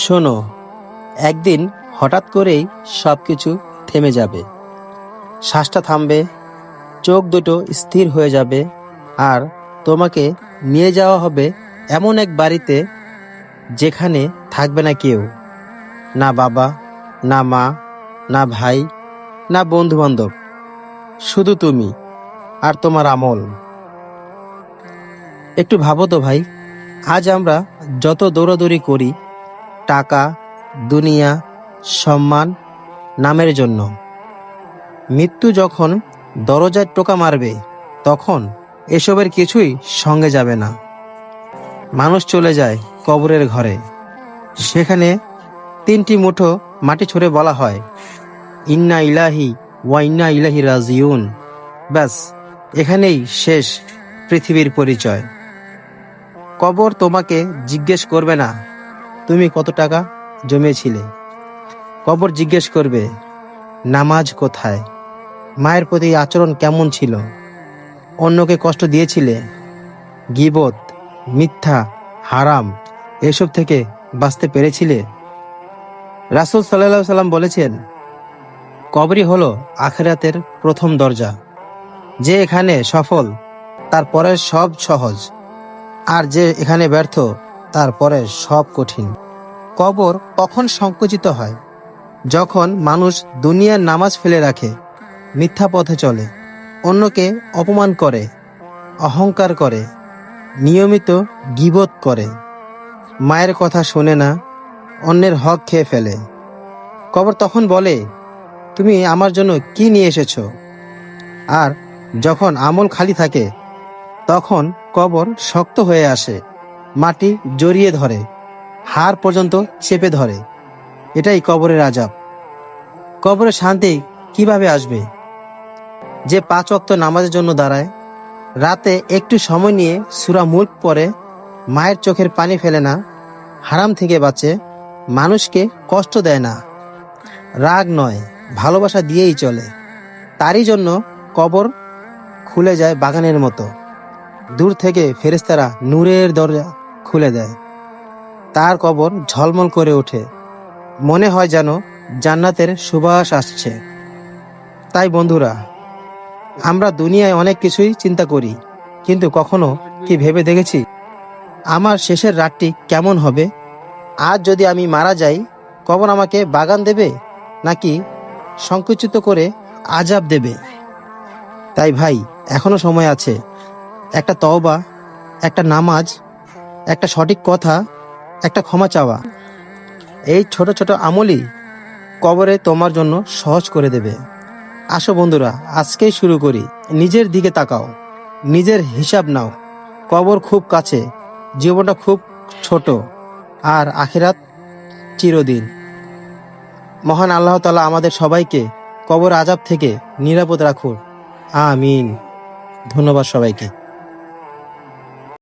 শোনো, একদিন হঠাৎ করেই সব কিছু থেমে যাবে। শ্বাসটা থামবে, চোখ দুটো স্থির হয়ে যাবে, আর তোমাকে নিয়ে যাওয়া হবে এমন এক বাড়িতে যেখানে থাকবে না কেউ। না বাবা, না মা, না ভাই, না বন্ধু বান্ধব শুধু তুমি আর তোমার আমল। একটু ভাবো তো ভাই, আজ আমরা যত দৌড়াদৌড়ি করি টাকা, দুনিয়া, সম্মান, নামের জন্য। মৃত্যু যখন দরজায় টোকা মারবে, তখন এসবের কিছুই সঙ্গে যাবে না। মানুষ চলে যায় কবরের ঘরে। সেখানে তিনটি মুঠো মাটি ছুঁড়ে বলা হয়, ইন্না ইলাহি ওয়া ইন্না ইলাহি রাজিউন। ব্যাস, এখানেই শেষ পৃথিবীর পরিচয়। কবর তোমাকে জিজ্ঞেস করবে না তুমি কত টাকা জমিয়েছিলে কবর জিজ্ঞেস করবে, নামাজ কোথায়? মায়ের প্রতি আচরণ কেমন ছিল? অন্যকে কষ্ট দিয়েছিলে? গিবত, মিথ্যা, হারাম, এসব থেকে বাঁচতে পেরেছিলে? রাসুল সাল্লাহ সাল্লাম বলেছেন, কবরই হলো আখেরাতের প্রথম দরজা। যে এখানে সফল তারপরে সব সহজ। আর যে এখানে ব্যর্থ তারপরে সব কঠিন। কবর কখন সংকুচিত হয়? যখন মানুষ দুনিয়ার নামাজ ফেলে রাখে, মিথ্যা পথে চলে, অন্যকে অপমান করে, অহংকার করে, নিয়মিত গিবত করে, মায়ের কথা শোনে না, অন্যের হক খেয়ে ফেলে। কবর তখন বলে, তুমি আমার জন্য কি নিয়ে এসেছ? আর যখন আমল খালি থাকে, তখন কবর শক্ত হয়ে আসে, মাটি জড়িয়ে ধরে। হাড় পর্যন্ত চেপে ধরে। এটাই কবরের আজাব কবরের শান্তি কীভাবে আসবে? যে পাঁচ অক্ত নামাজের জন্য দাঁড়ায়, রাতে একটু সময় নিয়ে সুরা মুল্ক পরে মায়ের চোখের পানি ফেলে না, হারাম থেকে বাঁচে, মানুষকে কষ্ট দেয় না। রাগ নয়, ভালোবাসা দিয়েই চলে। তারই জন্য কবর খুলে যায় বাগানের মতো। দূর থেকে ফেরেস্তারা নূরের দরজা খুলে দেয়। তার কবর ঝলমল করে ওঠে। মনে হয় যেন জান্নাতের সুবাস আসছে। তাই বন্ধুরা, আমরা দুনিয়ায় অনেক কিছুই চিন্তা করি, কিন্তু কখনো কি ভেবে দেখেছি? আমার শেষের রাতটি কেমন হবে? আজ যদি আমি মারা যাই, কবর আমাকে বাগান দেবে, নাকি সংকুচিত করে আজাব দেবে? তাই ভাই, এখনও সময় আছে। একটা তওবা, একটা নামাজ, একটা সঠিক কথা একটা ক্ষমা চাওয়া। এই ছোট ছোট আমলই কবরে তোমার জন্য সহজ করে দেবে। আসো বন্ধুরা, আজকেই শুরু করি। নিজের দিকে তাকাও। নিজের হিসাব নাও। কবর খুব কাছে, জীবনটা খুব ছোট, আর আখিরাত চিরদিন। মহান আল্লাহ তালা আমাদের সবাইকে কবর আজাব থেকে নিরাপদ রাখুন। আমিন। ধন্যবাদ সবাইকে।